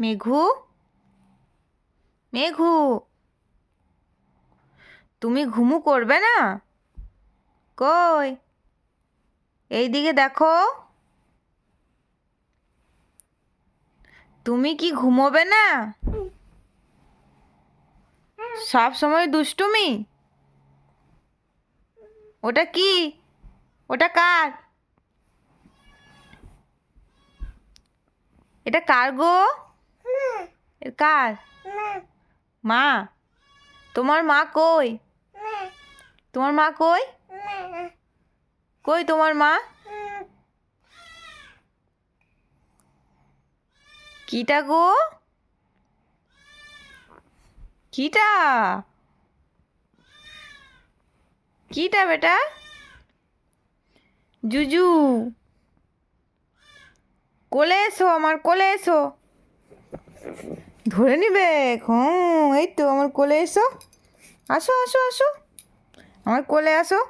মেঘু? মেঘু? তুমি ঘুমু করবে না? কই? এইদিকে দেখো। তুমি কি ঘুমোবে না? সব সময় দুষ্টুমি? ওটা কি? ওটা কার? এটা কার গো? কার? মা। তোমার মা কই? তোমার মা কই? কই তোমার মা? কিটা গো? কিটা? কিটা বেটা? জুজু। কোলে এসো আমার কোলে এসো। ধরে নিবে? হুম এই তো আমার কোলে এসো। আসো আসো আসো। আমার কোলে আসো।